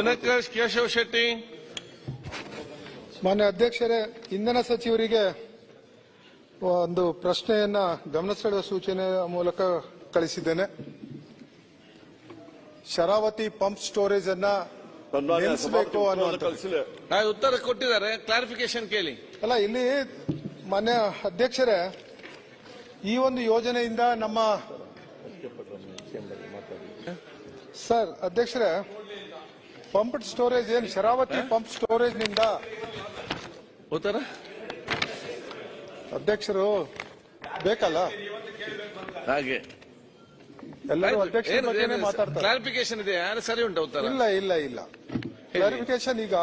ದಿನಕರ್ ಕೇಶವ ಶೆಟ್ಟಿ. ಮಾನ್ಯ ಅಧ್ಯಕ್ಷರೇ ಇಂಧನ ಸಚಿವರಿಗೆ ಒಂದು ಪ್ರಶ್ನೆಯನ್ನ ಗಮನ ಸೆಳೆಯುವ ಸೂಚನೆ ಮೂಲಕ ಕಳಿಸಿದ್ದೇನೆ. ಶರಾವತಿ ಪಂಪ್ ಸ್ಟೋರೇಜ್ ಅನ್ನ ನಿಲ್ಲಿಸಬೇಕು ಅನ್ನುವಂಥದ್ದು. ಉತ್ತರ ಕೊಟ್ಟಿದ್ದಾರೆ ಕ್ಲಾರಿಫಿಕೇಶನ್ ಕೇಳಿ. ಅಲ್ಲ ಇಲ್ಲಿ ಮಾನ್ಯ ಅಧ್ಯಕ್ಷರೇ ಈ ಒಂದು ಯೋಜನೆಯಿಂದ ನಮ್ಮ ಸರ್ ಅಧ್ಯಕ್ಷರೇ ಪಂಪ್ ಸ್ಟೋರೇಜ್ ಏನು? ಶರಾವತಿ ಪಂಪ್ ಸ್ಟೋರೇಜ್ನಿಂದ ಅಧ್ಯಕ್ಷರು ಬೇಕಲ್ಲ? ಹಾಗೆ. ಎಲ್ಲರೂ ಅಧ್ಯಕ್ಷರ ಬಗ್ಗೆನೇ ಮಾತಾಡ್ತಾರೆ. ಕ್ಲಾರಿಫಿಕೇಶನ್ ಇದೆ ಯಾರು ಸರಿ ಉಂಟು ಉತ್ತರ? ಇಲ್ಲ ಇಲ್ಲ ಇಲ್ಲ. ಕ್ಲಾರಿಫಿಕೇಶನ್ ಈಗ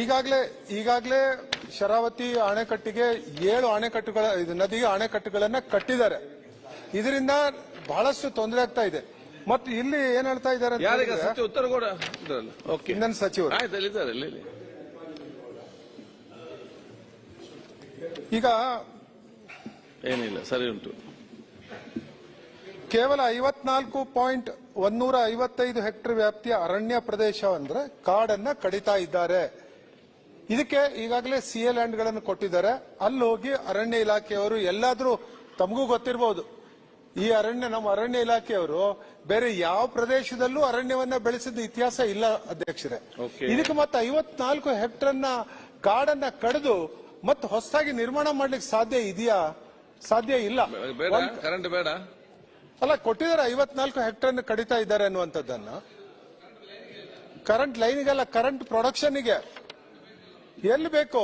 ಈಗಾಗಲೇ ಈಗಾಗಲೇ ಶರಾವತಿ ಅಣೆಕಟ್ಟಿಗೆ ಏಳು ಅಣೆಕಟ್ಟುಗಳ ಇದು ನದಿಗೆ ಅಣೆಕಟ್ಟುಗಳನ್ನ ಕಟ್ಟಿದ್ದಾರೆ. ಇದರಿಂದ ಬಹಳಷ್ಟು ತೊಂದರೆ ಆಗ್ತಾ ಇದೆ. ಮತ್ತು ಇಲ್ಲಿ ಏನ್ ಹೇಳ್ತಾ ಇದ್ದಾರೆ ಯಾರೀಗ ಹೇಳಿದ್ರೆ, ಉತ್ತರ ಕೂಡ ಓಕೆ. ಇಂಧನ ಸಚಿವರು. ಆಯ್ತು ಅಲ್ಲಿದ್ದಾರೆ ಇಲ್ಲಿ ಇಲ್ಲಿ. ಈಗ ಏನಿಲ್ಲ ಸರಿ ಉಂಟು. ಕೇವಲ ಐವತ್ನಾಲ್ಕು ಪಾಯಿಂಟ್ ಒಂದೂರ ಐವತ್ತೈದು ಹೆಕ್ಟರ್ ವ್ಯಾಪ್ತಿಯ ಅರಣ್ಯ ಪ್ರದೇಶ ಅಂದ್ರೆ ಕಾಡನ್ನ ಕಡಿತಾ ಇದ್ದಾರೆ. ಇದಕ್ಕೆ ಈಗಾಗಲೇ ಸಿ ಎ ಲ್ಯಾಂಡ್ಗಳನ್ನು ಕೊಟ್ಟಿದ್ದಾರೆ. ಅಲ್ಲಿ ಹೋಗಿ ಅರಣ್ಯ ಇಲಾಖೆಯವರು ಎಲ್ಲಾದ್ರೂ ತಮಗೂ ಗೊತ್ತಿರಬಹುದು ಈ ಅರಣ್ಯ ನಮ್ಮ ಅರಣ್ಯ ಇಲಾಖೆಯವರು ಬೇರೆ ಯಾವ ಪ್ರದೇಶದಲ್ಲೂ ಅರಣ್ಯವನ್ನ ಬೆಳೆಸಿದ ಇತಿಹಾಸ ಇಲ್ಲ ಅಧ್ಯಕ್ಷರೇ. ಇದಕ್ಕೆ ಮತ್ತೆ ಐವತ್ನಾಲ್ಕು ಹೆಕ್ಟರ್ನ ಕಾಡನ್ನ ಕಡಿದು ಮತ್ತೆ ಹೊಸದಾಗಿ ನಿರ್ಮಾಣ ಮಾಡ್ಲಿಕ್ಕೆ ಸಾಧ್ಯ ಇದೆಯಾ? ಸಾಧ್ಯ ಇಲ್ಲ. ಕರೆಂಟ್ ಬೇಡ ಅಲ್ಲ ಕೊಟ್ಟಿದ್ದಾರೆ ಐವತ್ನಾಲ್ಕು ಹೆಕ್ಟರ್ ಕಡಿತಾ ಇದ್ದಾರೆ ಅನ್ನುವಂಥದ್ದನ್ನ. ಕರೆಂಟ್ ಲೈನ್ಗೆಲ್ಲ ಕರೆಂಟ್ ಪ್ರೊಡಕ್ಷನ್ಗೆ ಎಲ್ಲಿ ಬೇಕು?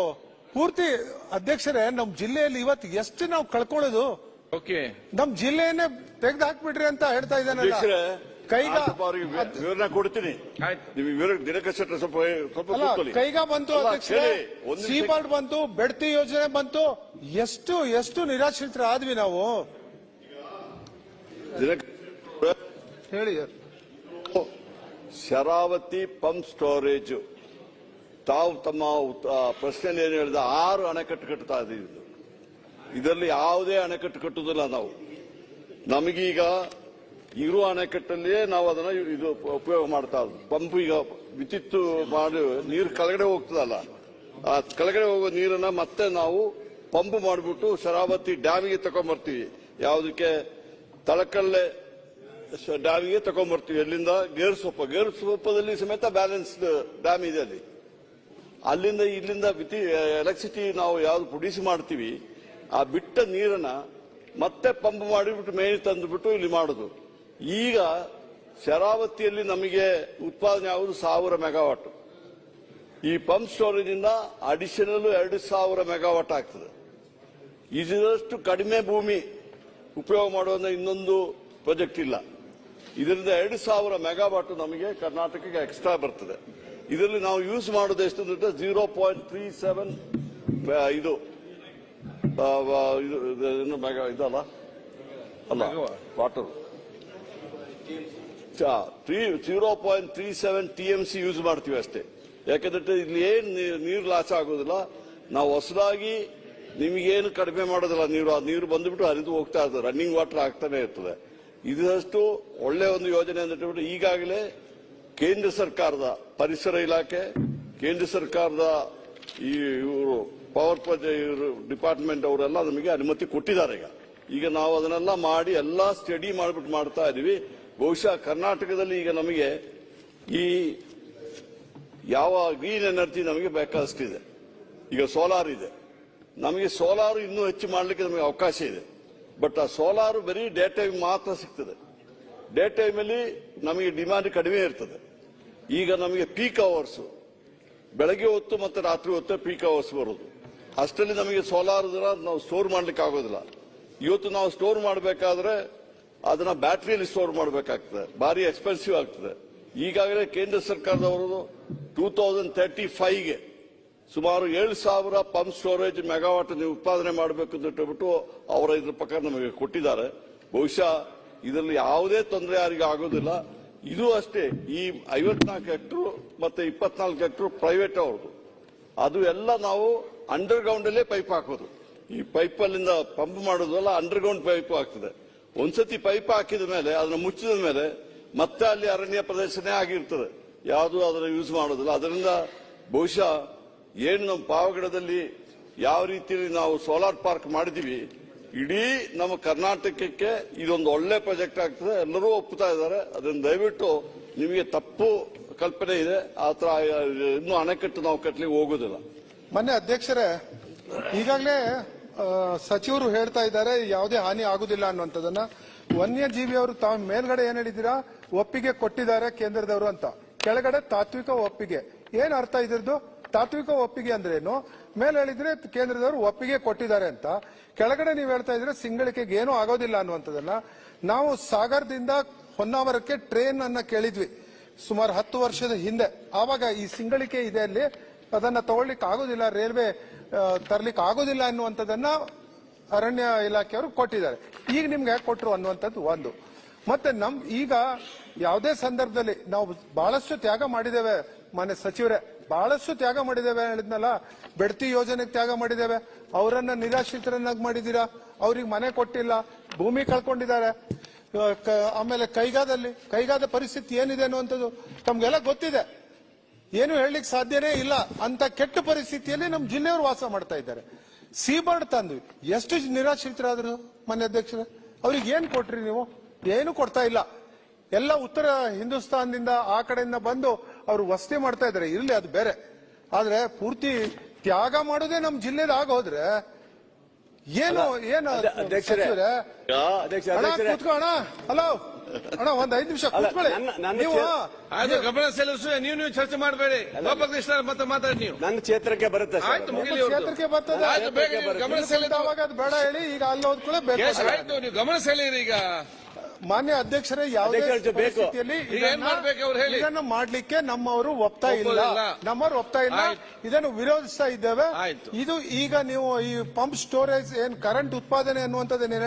ಪೂರ್ತಿ ಅಧ್ಯಕ್ಷರೇ ನಮ್ಮ ಜಿಲ್ಲೆಯಲ್ಲಿ ಇವತ್ತು ಎಷ್ಟು ನಾವು ಕಳ್ಕೊಳ್ಳೋದು? ಓಕೆ. ನಮ್ ಜಿಲ್ಲೆಯನ್ನೇ ತೆಗೆದು ಹಾಕ್ಬಿಟ್ರಿ ಅಂತ ಹೇಳ್ತಾ ಇದ್ದಾನೆ ಕೈಗ ವಿವರಣೆ ಕೊಡ್ತೀನಿ. ಆಯ್ತು. ನೀವು ವಿವರ ಸ್ವಲ್ಪ ಸ್ವಲ್ಪ ಅಲ್ಲ ಕೂತ್ಕೊಳ್ಳಿ. ಕೈಗ ಬಂತು ಅಲ್ಲ, ಅಧ್ಯಕ್ಷರೇ. ಕೇಳಿ, ಒಂದು ನಿಮಿಷ ಸೀಬಾರ್ಡ್ ಬಂತು ಬೆಡ್ತಿ ಯೋಜನೆ ಬಂತು. ಎಷ್ಟು ಎಷ್ಟು ನಿರಾಶ್ರಿತರ ಆದ್ವಿ ನಾವು. ಹೇಳಿ. Sharavathi pump storage. ತಾವು ತಮ್ಮ ಪ್ರಶ್ನೆ ಆ, ಪ್ರಶ್ನೆಯಲ್ಲಿ ಏನು ಹೇಳಿದ ಆರು ಅಣೆಕಟ್ಟು ಕಟ್ಟುತ್ತಾ ಇದ್ದೀವಿ. ಇದರಲ್ಲಿ ಯಾವುದೇ ಅಣೆಕಟ್ಟು ಕಟ್ಟುವುದಿಲ್ಲ ನಾವು. ನಮಗೀಗ ಇರುವ ಅಣೆಕಟ್ಟಲ್ಲಿಯೇ ನಾವು ಅದನ್ನ ಇದು ಉಪಯೋಗ ಮಾಡ್ತಾ ಪಂಪ್ ಈಗ ವಿದ್ಯುತ್ ಮಾಡಿ ನೀರು ಕೆಳಗಡೆ ಹೋಗ್ತದಲ್ಲ, ಆ ಕೆಳಗಡೆ ಹೋಗೋ ನೀರನ್ನ ಮತ್ತೆ ನಾವು ಪಂಪ್ ಮಾಡಿಬಿಟ್ಟು ಶರಾವತಿ ಡ್ಯಾಮಿಗೆ ತಗೊಂಡ್ಬರ್ತೀವಿ ಯಾವುದಕ್ಕೆ? ತಳಕಳ್ಳೆ ಶ- ಡ್ಯಾಮಿಗೆ ತಗೊಂಡ್ಬರ್ತೀವಿ ಎಲ್ಲಿಂದ ಗೇರ್ಸೊಪ್ಪ ಗೇರ್ಸೊಪ್ಪದಲ್ಲಿ ಸಮೇತ ಬ್ಯಾಲೆನ್ಸ್ಡ್ ಡ್ಯಾಮ್ ಇದೆ ಅಲ್ಲಿ. ಅಲ್ಲಿಂದ ಇಲ್ಲಿಂದ ಎಲೆಕ್ಟ್ರಿಸಿಟಿ ನಾವು ಯಾವ್ದು ಪ್ರೊಡ್ಯೂಸ್ ಮಾಡ್ತೀವಿ ಆ ಬಿಟ್ಟ ನೀರನ್ನ ಮತ್ತೆ ಪಂಪ್ ಮಾಡಿಬಿಟ್ಟು ಮೇಲೆ ತಂದುಬಿಟ್ಟು ಇಲ್ಲಿ ಮಾಡುದು. ಈಗ ಶರಾವತಿಯಲ್ಲಿ ನಮಗೆ ಉತ್ಪಾದನೆ ಆಗುವುದು ಸಾವಿರ ಮೆಗಾವಾಟ್. ಈ ಪಂಪ್ ಸ್ಟೋರೇಜ್ ಇಂದ ಅಡಿಷನಲ್ ಎರಡು ಸಾವಿರ ಮೆಗಾವಾಟ್ ಆಗ್ತದೆ. ಇದರಷ್ಟು ಕಡಿಮೆ ಭೂಮಿ ಉಪಯೋಗ ಮಾಡುವಂತ ಇನ್ನೊಂದು ಪ್ರಾಜೆಕ್ಟ್ ಇಲ್ಲ. ಇದರಿಂದ ಎರಡು ಸಾವಿರ ಮೆಗಾವಾಟ್ ನಮಗೆ ಕರ್ನಾಟಕಕ್ಕೆ ಎಕ್ಸ್ಟ್ರಾ ಬರ್ತದೆ. ಇದರಲ್ಲಿ ನಾವು ಯೂಸ್ ಮಾಡೋದು ಎಷ್ಟು ಅಂದ್ರೆ ಜೀರೋ ಪಾಯಿಂಟ್ ತ್ರೀ ಸೆವೆನ್ ಇದು. ಇದು ಮೆಗಾ ಇದಲ್ಲ? ಅಲ್ಲ water zero point three seven T C use ಮಾಡ್ತೀವಿ ಅಷ್ಟೇ. ಯಾಕಂದ್ರೆ ಇಲ್ಲಿ ಏನು ನೀರು ಲಾಸ್ ಆಗೋದಿಲ್ಲ. ನಾವು ಹೊಸದಾಗಿ ನಿಮಗೇನು ಕಡಿಮೆ ಮಾಡೋದಿಲ್ಲ ನೀರು. ಆ ನೀರು ಬಂದ್ಬಿಟ್ಟು ಹರಿದು ಹೋಗ್ತಾ ಇರ್ತದೆ. ರನ್ನಿಂಗ್ ವಾಟರ್ ಆಗ್ತಾನೆ ಇರ್ತದೆ. ಇದಷ್ಟು ಒಳ್ಳೆ ಒಂದು ಯೋಜನೆ ಅಂದ್ರೆ ಈಗಾಗಲೇ ಕೇಂದ್ರ ಸರ್ಕಾರದ ಪರಿಸರ ಇಲಾಖೆ, ಕೇಂದ್ರ ಸರ್ಕಾರದ ಈ ಇವರು ಪವರ್ ಡಿಪಾರ್ಟ್ಮೆಂಟ್ ಅವರೆಲ್ಲ ನಮಗೆ ಅನುಮತಿ ಕೊಟ್ಟಿದ್ದಾರೆ ಈಗ. ಈಗ ನಾವು ಅದನ್ನೆಲ್ಲ ಮಾಡಿ ಎಲ್ಲ ಸ್ಟಡಿ ಮಾಡಿಬಿಟ್ಟು ಮಾಡ್ತಾ ಇದೀವಿ. ಬಹುಶಃ ಕರ್ನಾಟಕದಲ್ಲಿ ಈಗ ನಮಗೆ ಈ ಯಾವ ಗ್ರೀನ್ ಎನರ್ಜಿ ನಮಗೆ ಬೇಕಾದಷ್ಟಿದೆ ಈಗ ಸೋಲಾರ್ ಇದೆ. ನಮಗೆ ಸೋಲಾರ್ ಇನ್ನೂ ಹೆಚ್ಚು ಮಾಡಲಿಕ್ಕೆ ನಮಗೆ ಅವಕಾಶ ಇದೆ. ಬಟ್ ಆ ಸೋಲಾರ್ ಬರೀ ಡೇ ಟೈಮ್ ಮಾತ್ರ ಸಿಗ್ತದೆ. ಡೇ ಟೈಮಲ್ಲಿ ನಮಗೆ ಡಿಮ್ಯಾಂಡ್ ಕಡಿಮೆ ಇರ್ತದೆ. ಈಗ ನಮಗೆ ಪೀಕ್ ಅವರ್ಸ್ ಬೆಳಗ್ಗೆ ಹೊತ್ತು ಮತ್ತೆ ರಾತ್ರಿ ಹೊತ್ತು ಪೀಕ್ ಅವರ್ಸ್ ಬರೋದು. ಅಷ್ಟರಲ್ಲಿ ನಮಗೆ ಸೋಲಾರ್ ನಾವು ಸ್ಟೋರ್ ಮಾಡ್ಲಿಕ್ಕೆ ಆಗೋದಿಲ್ಲ. ಇವತ್ತು ನಾವು ಸ್ಟೋರ್ ಮಾಡಬೇಕಾದ್ರೆ ಅದನ್ನ ಬ್ಯಾಟರಿಯಲ್ಲಿ ಸ್ಟೋರ್ ಮಾಡಬೇಕಾಗ್ತದೆ. ಭಾರಿ ಎಕ್ಸ್ಪೆನ್ಸಿವ್ ಆಗ್ತದೆ. ಈಗಾಗಲೇ ಕೇಂದ್ರ ಸರ್ಕಾರದವರು ಟೂ ತೌಸಂಡ್ ತರ್ಟಿ ಫೈವ್ಗೆ ಸುಮಾರು ಏಳು ಸಾವಿರ ಪಂಪ್ ಸ್ಟೋರೇಜ್ ಮೆಗಾವಾಟ್ ನೀವು ಉತ್ಪಾದನೆ ಮಾಡಬೇಕು ಅಂತ ಹೇಳ್ಬಿಟ್ಟು ಅವರ ಇದ್ರ ಪ್ರಕಾರ ನಮಗೆ ಕೊಟ್ಟಿದ್ದಾರೆ. ಬಹುಶಃ ಇದರಲ್ಲಿ ಯಾವುದೇ ತೊಂದರೆ ಯಾರಿಗೂ ಆಗೋದಿಲ್ಲ. ಇದು ಅಷ್ಟೇ, ಈ ಐವತ್ನಾಲ್ಕು ಹೆಕ್ಟ್ರು ಮತ್ತೆ ಇಪ್ಪತ್ನಾಲ್ಕು ಹೆಕ್ಟ್ರು ಪ್ರೈವೇಟ್ ಅವ್ರದ್ದು. ಅದು ಎಲ್ಲ ನಾವು ಅಂಡರ್ ಗ್ರೌಂಡ್ ಅಲ್ಲೇ ಪೈಪ್ ಹಾಕೋದು. ಈ ಪೈಪ್ ಅಲ್ಲಿಂದ ಪಂಪ್ ಮಾಡೋದಲ್ಲ ಅಂಡರ್ ಗ್ರೌಂಡ್ ಪೈಪ್ ಆಗ್ತದೆ. ಒಂದ್ಸತಿ ಪೈಪ್ ಹಾಕಿದ ಮೇಲೆ, ಅದನ್ನ ಮುಚ್ಚಿದ ಮೇಲೆ ಮತ್ತೆ ಅಲ್ಲಿ ಅರಣ್ಯ ಪ್ರದೇಶನೇ ಆಗಿರ್ತದೆ. ಯಾವುದು ಅದನ್ನ ಯೂಸ್ ಮಾಡೋದಿಲ್ಲ. ಅದರಿಂದ ಬಹುಶಃ ಏನು ನಮ್ಮ ಪಾವಗಡದಲ್ಲಿ ಯಾವ ರೀತಿಯಲ್ಲಿ ನಾವು ಸೋಲಾರ್ ಪಾರ್ಕ್ ಮಾಡಿದೀವಿ ಇಡೀ ನಮ್ಮ ಕರ್ನಾಟಕಕ್ಕೆ ಇದೊಂದು ಒಳ್ಳೆ ಪ್ರಾಜೆಕ್ಟ್ ಆಗ್ತದೆ. ಎಲ್ಲರೂ ಒಪ್ಪುತ್ತಾ ಇದ್ದಾರೆ. ಅದನ್ನು ದಯವಿಟ್ಟು ನಿಮಗೆ ತಪ್ಪು ಕಲ್ಪನೆ ಇದೆ. ಆ ಥರ ಇನ್ನೂ ಅಣೆಕಟ್ಟು ನಾವು ಕಟ್ಟಲಿಕ್ಕೆ ಹೋಗೋದಿಲ್ಲ. ಮೊನ್ನೆ ಅಧ್ಯಕ್ಷರೇ, ಈಗಾಗಲೇ ಸಚಿವರು ಹೇಳ್ತಾ ಇದ್ದಾರೆ, ಯಾವುದೇ ಹಾನಿ ಆಗುದಿಲ್ಲ ಅನ್ನುವಂಥದ್ದನ್ನ. ವನ್ಯಜೀವಿ ಅವರು ತಾವು ಮೇಲ್ಗಡೆ ಏನ್ ಹೇಳಿದ್ದೀರಾ? ಒಪ್ಪಿಗೆ ಕೊಟ್ಟಿದ್ದಾರೆ ಕೇಂದ್ರದವರು ಅಂತ. ಕೆಳಗಡೆ ತಾತ್ವಿಕ ಒಪ್ಪಿಗೆ. ಏನ್ ಅರ್ಥ ಇದ್ರದ್ದು? ತಾತ್ವಿಕ ಒಪ್ಪಿಗೆ ಅಂದ್ರೆ ಏನು ಮೇಲೆ ಹೇಳಿದ್ರೆ ಕೇಂದ್ರದವರು ಒಪ್ಪಿಗೆ ಕೊಟ್ಟಿದ್ದಾರೆ ಅಂತ. ಕೆಳಗಡೆ ನೀವು ಹೇಳ್ತಾ ಇದ್ರೆ ಸಿಂಗಳಿಕೆಗೆ ಏನೂ ಆಗೋದಿಲ್ಲ ಅನ್ನುವಂಥದ್ದನ್ನ. ನಾವು ಸಾಗರದಿಂದ ಹೊನ್ನಾವರಕ್ಕೆ ಟ್ರೈನ್ ಅನ್ನ ಕೇಳಿದ್ವಿ. ಸುಮಾರು ಹತ್ತು ವರ್ಷದ ಹಿಂದೆ. ಆವಾಗ ಈ ಸಿಂಗಳಿಕೆ ಇದೆ ಅಲ್ಲಿ. ಅದನ್ನ ತಗೊಳ್ಲಿಕ್ಕೆ ಆಗೋದಿಲ್ಲ, ರೈಲ್ವೆ ತರ್ಲಿಕ್ಕೆ ಆಗೋದಿಲ್ಲ ಅನ್ನುವಂಥದ್ದನ್ನ ಅರಣ್ಯ ಇಲಾಖೆಯವರು ಕೊಟ್ಟಿದ್ದಾರೆ. ಈಗ ನಿಮ್ಗೆ ಯಾಕೆ ಕೊಟ್ರು ಅನ್ನುವಂಥದ್ದು ಒಂದು. ಮತ್ತೆ ನಮ್, ಈಗ ಯಾವುದೇ ಸಂದರ್ಭದಲ್ಲಿ ನಾವು ಬಹಳಷ್ಟು ತ್ಯಾಗ ಮಾಡಿದ್ದೇವೆ. ಮಾನ್ಯ ಸಚಿವರೇ, ಬಹಳಷ್ಟು ತ್ಯಾಗ ಮಾಡಿದ್ದೇವೆ ಹೇಳಿದ್ನಲ್ಲ, ಬೆಡ್ತಿ ಯೋಜನೆಗೆ ತ್ಯಾಗ ಮಾಡಿದ್ದೇವೆ. ಅವರನ್ನ ನಿರಾಶ್ರಿತರನ್ನಾಗಿ ಮಾಡಿದ್ದೀರಾ? ಅವ್ರಿಗೆ ಮನೆ ಕೊಟ್ಟಿಲ್ಲ, ಭೂಮಿ ಕಳ್ಕೊಂಡಿದ್ದಾರೆ. ಆಮೇಲೆ ಕೈಗಾದಲ್ಲಿ, ಕೈಗಾದ ಪರಿಸ್ಥಿತಿ ಏನಿದೆ ಅನ್ನುವಂಥದ್ದು ತಮ್ಗೆಲ್ಲ ಗೊತ್ತಿದೆ. ಏನು ಹೇಳಲಿಕ್ಕೆ ಸಾಧ್ಯನೇ ಇಲ್ಲ. ಅಂತ ಕೆಟ್ಟ ಪರಿಸ್ಥಿತಿಯಲ್ಲಿ ನಮ್ಮ ಜಿಲ್ಲೆಯವರು ವಾಸ ಮಾಡ್ತಾ ಇದ್ದಾರೆ. ಸೀಬರ್ಡ್ ತಂದ್ವಿ. ಎಷ್ಟು ನಿರಾಶ್ರಿತರಾದ್ರು ಮನೆ ಅಧ್ಯಕ್ಷರು? ಅವ್ರಿಗೆ ಏನು ಕೊಟ್ರಿ ನೀವು? ಏನು ಕೊಡ್ತಾ ಇಲ್ಲ. ಎಲ್ಲ ಉತ್ತರ ಹಿಂದೂಸ್ತಾನದಿಂದ ಆ ಕಡೆಯಿಂದ ಬಂದು ಅವರು ವಸತಿ ಮಾಡ್ತಾ ಇದ್ದಾರೆ. ಇರಲಿ ಅದು ಬೇರೆ. ಆದ್ರೆ ಪೂರ್ತಿ ತ್ಯಾಗ ಮಾಡೋದೇ ನಮ್ಮ ಜಿಲ್ಲೆದ ಆಗೋದ್ರೆ ಏನು ಏನು ಅಧ್ಯಕ್ಷರೇ. ಅಧ್ಯಕ್ಷ ಕೂತ್ಕೋ ಅಣ್ಣ ಒಂದ್ ಐದು ನಿಮಿಷ ಅಲ್ಲ, ಕೂತ್ಕೊಳ್ಳಿ ನನ್ನ- ನನ್ನ ನೀವು ಗಮನ ನೀವು ನೀವು ಚರ್ಚೆ ಮಾಡಬೇಡಿ ಗೋಪಾಲಕೃಷ್ಣ ಮತ್ತೆ ಮಾತಾಡಿ ನೀವು ನನ್ನ ಕ್ಷೇತ್ರಕ್ಕೆ ಬರುತ್ತೆ ಸರ್ ಆಯ್ತು ಅದು. ಮುಗಿಲಿ ನಿಮ್ಮ ಅವ್ರದ್ದು. ಕ್ಷೇತ್ರಕ್ಕೆ ಬರ್ತದೆ. ಆಯ್ತು ಬೇಗ ನೀವು ಗಮನ ಸೆಳೆದು ಅವಾಗ ಅದು ಬೇಡ ಹೇಳಿ ಈಗ ಅಲ್ಲಿ ಹೋದ್ಕೊಳ್ಳೆ ಬೇಕು ಕೇಶ್ ಆಯ್ತು ನೀವು ಗಮನ ಸೆಳೆಯಿರಿ ಈಗ ಮಾನ್ಯ ಅಧ್ಯಕ್ಷರೇ ಯಾವುದೇ ಅಧ್ಯಕ್ಷರು ಬೇಕು. ಪರಿಸ್ಥಿತಿಯಲ್ಲಿ ಈಗ ಏನ್ ಇದನ್ನ- ಮಾಡ್ಬೇಕು ಅವ್ರು ಹೇಳಿ. ಇದನ್ನ ಮಾಡ್ಲಿಕ್ಕೆ ನಮ್ಮವರು ಒಪ್ತಾ ಇಲ್ಲ ಒಪ್ಪೋದಿಲ್ಲ. ನಮ್ಮವರು ಒಪ್ತಾ ಇಲ್ಲ ಆಯ್ತು. ಇದನ್ನು ವಿರೋಧಿಸ್ತಾ ಇದ್ದೇವೆ ಆಯ್ತು. ಇದು ಈಗ ನೀವು ಈ ಪಂಪ್ ಸ್ಟೋರೇಜ್ ಏನ್ ಕರೆಂಟ್ ಉತ್ಪಾದನೆ ಅನ್ನುವಂಥದ್ದೇನೇ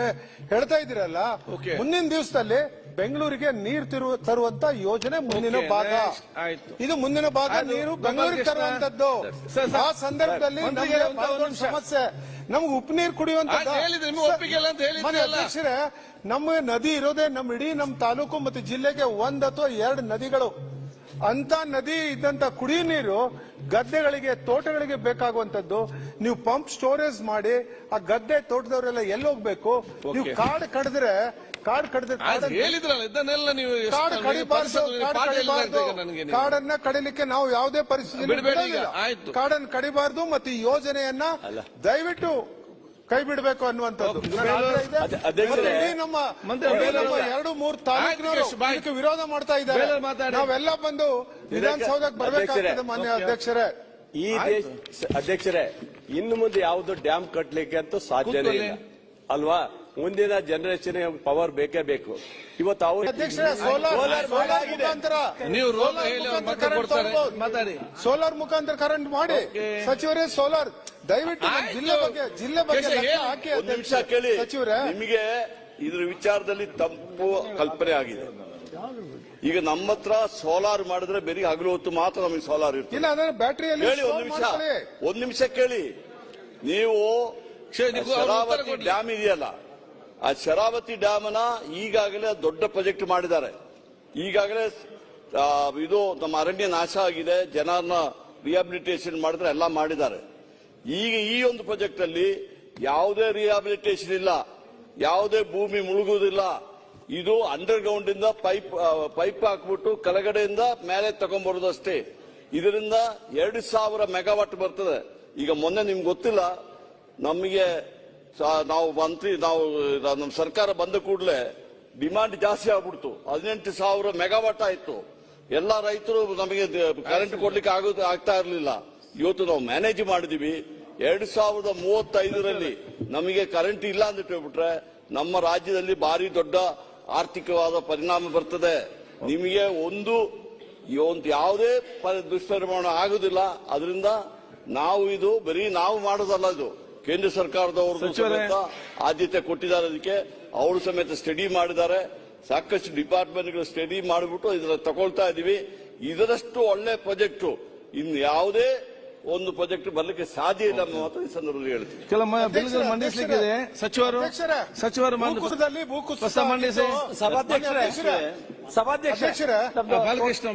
ಹೇಳ್ತಾ ಇದ್ದೀರಲ್ಲ Okay. ಮುಂದಿನ ದಿವಸದಲ್ಲಿ ಬೆಂಗಳೂರಿಗೆ ನೀರು ತಿರು ತರುವಂತ ಯೋಜನೆ ಮುಂದಿನ ಭಾಗ. ಇದು ಮುಂದಿನ ಭಾಗ ನೀರು ಬೆಂಗಳೂರಿಗೆ. ತರುವಂತದ್ದು. ಆ ಸಂದರ್ಭದಲ್ಲಿ. ಸಮಸ್ಯೆ ನಮ್ಗೆ ಉಪ್ಪು ನೀರು ಅಲ್ಲ? ನಮ್ಮ ನದಿ ಇರೋದೇ ನಮ್ಮ ಇಡೀ ನಮ್ಮ ತಾಲೂಕು ಮತ್ತು ಜಿಲ್ಲೆಗೆ ಒಂದ್ ಅಥವಾ ಎರಡು ನದಿಗಳು ಅಂತ ನದಿ ಇದ್ದಂತ ಕುಡಿಯೋ ನೀರು ಗದ್ದೆಗಳಿಗೆ ತೋಟಗಳಿಗೆ ಬೇಕಾಗುವಂತದ್ದು ನೀವು ಪಂಪ್ ಸ್ಟೋರೇಜ್ ಮಾಡಿ ಆ ಗದ್ದೆ ತೋಟದವರೆಲ್ಲ ಎಲ್ಲಿ ಹೋಗ್ಬೇಕು ನೀವು ಕಾಡು ಕಡಿದ್ರೆ ಕಾಡು ಕಡಿದ್ರೆ ಹೇಳಿದ್ರಲ್ಲ ಇದನ್ನೆಲ್ಲ ನೀವು ಕಾಡು ಕಡಿಬಾರ್ದು ಕಾಡು. ಕಾಡನ್ನ ಕಡಿಲಿಕ್ಕೆ ನಾವು ಯಾವುದೇ ಪರಿಸ್ಥಿತಿ ಬಿಡಬೇಡಿ ಈಗ, ಆಯ್ತು. ಕಾಡನ್ನು ಕಡಿಬಾರ್ದು ಮತ್ತು ಈ ಯೋಜನೆಯನ್ನ ದಯವಿಟ್ಟು ಕೈ ಬಿಡಬೇಕು ಅನ್ನುವಂಥದ್ದು. ನಮ್ಮ. ಎರಡು ಮೂರು ತಾಲೂಕಿನವರು ವಿರೋಧ ಮಾಡ್ತಾ ಇದ್ದಾರೆ. ನಾವೆಲ್ಲ ಬಂದು ವಿಧಾನಸೌಧಕ್ಕೆ ಬರಬೇಕಾಗ್ತದೆ. ಮಾನ್ಯ ಅಧ್ಯಕ್ಷರೇ. ಈ ಅಧ್ಯಕ್ಷರೇ ಇನ್ನು ಮುಂದೆ ಯಾವುದು ಡ್ಯಾಮ್ ಕಟ್ಲಿಕ್ಕೆ ಅಂತೂ ಸಾಧ್ಯನೇ ಇಲ್ಲ. ಅಲ್ವಾ? ಮುಂದಿನ ಜನರೇಷನ್ ಪವರ್ ಬೇಕೇ ಬೇಕು. ಇವತ್ತು ಅವರು ಅಧ್ಯಕ್ಷರೇ ಸೋಲಾರ್ ಸೋಲಾರ್ ಸೋಲಾರ್ ಮಾಡಾಗಿದೆ. ಮುಖಾಂತರ ನೀವು ರೋಲ್ ಸೋಲಾರ್ ಮುಖಾಂತರ ಕರೆಂಟ್ ಕೊಡ್ತಾರೆ? ಮಾತಾಡಿ. ಸೋಲಾರ್ ಮುಖಾಂತರ ಕರೆಂಟ್ ಮಾಡಿ. ಸಚಿವರೇ ಸೋಲಾರ್ ದಯವಿಟ್ಟು. ಜಿಲ್ಲೆ ಬಗ್ಗೆ ಜಿಲ್ಲೆ ಬಗ್ಗೆ ಹಾಕಿ ನಿಮಿಷ ಕೇಳಿ. ಸಚಿವರೇ. ನಿಮಗೆ ಇದ್ರ ವಿಚಾರದಲ್ಲಿ ತಪ್ಪು ಕಲ್ಪನೆ ಆಗಿದೆ. ಈಗ ನಮ್ಮ ಹತ್ರ ಸೋಲಾರ್ ಮಾಡಿದ್ರೆ ಬೆರಿ ಹಗಲು ಹೊತ್ತು ಮಾತ್ರ ನಮಗೆ ಸೋಲಾರ್ ಇರ್ತದೆ. ಇಲ್ಲ ಅದನ್ನ ಬ್ಯಾಟರಿಯಲ್ಲಿ ಹೇಳಿ ಒಂದ್ ನಿಮಿಷ. ಒಂದ್ ನಿಮಿಷ ಕೇಳಿ. ನೀವು ಶರಾವತಿ. ಡ್ಯಾಮ್ ಇದೆಯಲ್ಲ ಆ ಶರಾವತಿ ಡ್ಯಾಮ್ನ ಈಗಾಗಲೇ ದೊಡ್ಡ ಪ್ರಾಜೆಕ್ಟ್ ಮಾಡಿದ್ದಾರೆ. ಈಗಾಗಲೇ ಇದು ನಮ್ಮ ಅರಣ್ಯ ನಾಶ ಆಗಿದೆ, ಜನರನ್ನ ರಿಹಾಬಿಲಿಟೇಷನ್ ಮಾಡಿದ್ರೆ ಎಲ್ಲ ಮಾಡಿದ್ದಾರೆ. ಈಗ ಈ ಒಂದು ಪ್ರಾಜೆಕ್ಟ್ ಅಲ್ಲಿ ಯಾವುದೇ ರಿಹಾಬಿಲಿಟೇಷನ್ ಇಲ್ಲ, ಯಾವುದೇ ಭೂಮಿ ಮುಳುಗುವುದಿಲ್ಲ. ಇದು ಅಂಡರ್ ಗ್ರೌಂಡ್ ಇಂದ ಪೈಪ್ ಪೈಪ್ ಹಾಕ್ಬಿಟ್ಟು ಕೆಳಗಡೆಯಿಂದ ಮೇಲೆ ತಗೊಂಡ್ಬರೋದು ಅಷ್ಟೇ. ಇದರಿಂದ ಎರಡು ಸಾವಿರ ಮೆಗಾವಾಟ್ ಬರ್ತದೆ. ಈಗ ಮೊನ್ನೆ ನಿಮ್ಗೆ ಗೊತ್ತಿಲ್ಲ, ನಮಗೆ ನಾವು ಮಂತ್ರಿ, ನಾವು ನಮ್ಮ ಸರ್ಕಾರ ಬಂದ ಕೂಡಲೇ ಡಿಮಾಂಡ್ ಜಾಸ್ತಿ ಆಗ್ಬಿಡ್ತು. ಹದಿನೆಂಟು ಸಾವಿರ ಮೆಗಾವಾಟ್ ಆಯ್ತು. ಎಲ್ಲ ರೈತರು ನಮಗೆ ಕರೆಂಟ್ ಕೊಡ್ಲಿಕ್ಕೆ ಆಗೋದು ಆಗ್ತಾ ಇರಲಿಲ್ಲ. ಇವತ್ತು ನಾವು ಮ್ಯಾನೇಜ್ ಮಾಡಿದೀವಿ. ಎರಡ್ ಸಾವಿರದ ಮೂವತ್ತೈದರಲ್ಲಿ ನಮಗೆ ಕರೆಂಟ್ ಇಲ್ಲ ಅಂತ ಹೇಳ್ಬಿಟ್ರೆ ನಮ್ಮ ರಾಜ್ಯದಲ್ಲಿ ಭಾರಿ ದೊಡ್ಡ ಆರ್ಥಿಕವಾದ ಪರಿಣಾಮ ಬರ್ತದೆ. ನಿಮಗೆ ಒಂದು ಒಂದು ಯಾವುದೇ ದುಷ್ಪರಿಣಾಮ ಆಗುದಿಲ್ಲ. ಅದರಿಂದ ನಾವು ಇದು ಬರೀ ನಾವು ಮಾಡೋದಲ್ಲ ಇದು. ಕೇಂದ್ರ ಸರ್ಕಾರದವರು ಸಚಿವರೇ. ಸಮೇತ ಆದ್ಯತೆ ಕೊಟ್ಟಿದ್ದಾರೆ ಅದಕ್ಕೆ. ಅವರು ಸಮೇತ ಸ್ಟಡಿ ಮಾಡಿದ್ದಾರೆ. ಸಾಕಷ್ಟು ಡಿಪಾರ್ಟ್ಮೆಂಟ್ಗಳು ಸ್ಟಡಿ ಮಾಡಿಬಿಟ್ಟು ಇದರ ತಗೊಳ್ತಾ ಇದೀವಿ. ಇದರಷ್ಟು ಒಳ್ಳೆ ಪ್ರಾಜೆಕ್ಟ್ ಇನ್ನು ಯಾವುದೇ ಒಂದು ಪ್ರಾಜೆಕ್ಟ್ ಬರ್ಲಿಕ್ಕೆ ಸಾಧ್ಯ ಇಲ್ಲ ಮಾತ್ರ ಮಾತು ಈ ಸಂದರ್ಭದಲ್ಲಿ ಹೇಳ್ತೀನಿ. ಕೆಲ ಬಿಲ್ಗಳು ಮಂಡಿಸಲಿಕ್ಕಿದೆ ಸಚಿವರು ಸಚಿವರು ಮಂಡಿ- ಭೂಕುಸಿತದಲ್ಲಿ ಭೂಕುಸಿತ ಮಂಡಿಸಿ. ಆಗಿದ್ದು- ಸಭಾಧ್ಯಕ್ಷರೇ ಸಭಾಧ್ಯಕ್ಷರೇ ಬಾಲಕೃಷ್ಣ